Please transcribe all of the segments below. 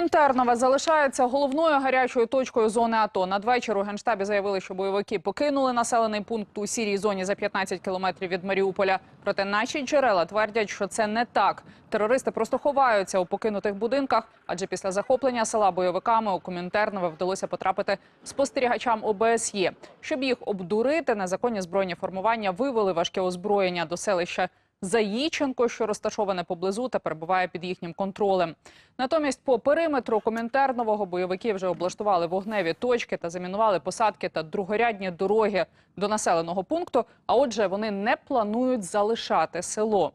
Комінтернове залишається головною гарячою точкою зони АТО. Надвечір у Генштабі заявили, що бойовики покинули населений пункт у сірій зоні за 15 кілометрів від Маріуполя. Проте наші джерела твердять, що це не так. Терористи просто ховаються у покинутих будинках, адже після захоплення села бойовиками у Комінтернове вдалося потрапити спостерігачам ОБСЄ. Щоб їх обдурити, незаконні збройні формування вивели важке озброєння до селища Заїченко, що розташоване поблизу та перебуває під їхнім контролем. Натомість по периметру Комінтернового бойовики вже облаштували вогневі точки та замінували посадки та другорядні дороги до населеного пункту. А отже, вони не планують залишати село.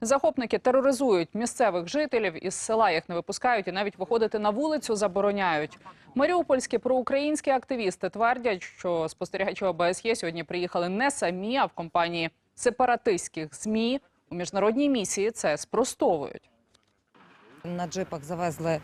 Захопники тероризують місцевих жителів із села їх не випускають і навіть виходити на вулицю забороняють. Маріупольські проукраїнські активісти твердять, що спостерігачі ОБСЄ сьогодні приїхали не самі, а в компанії сепаратистських ЗМІ. У міжнародній місії це спростовують. На джипах завезли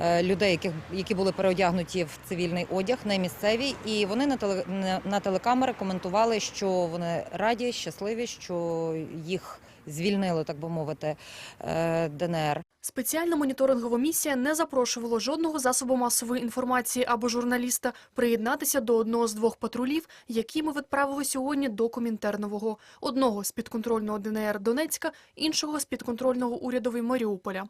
е, людей, яких, які були переодягнуті в цивільний одяг, не місцеві, і вони на, теле, на- телекамери коментували, що вони раді, щасливі, що їх звільнили, так би мовити, е, ДНР. Спеціальна моніторингова місія не запрошувала жодного засобу масової інформації або журналіста приєднатися до одного з двох патрулів, які ми відправили сьогодні до Комінтернового. Одного з підконтрольного ДНР Донецька, іншого з підконтрольного урядові Маріуполя.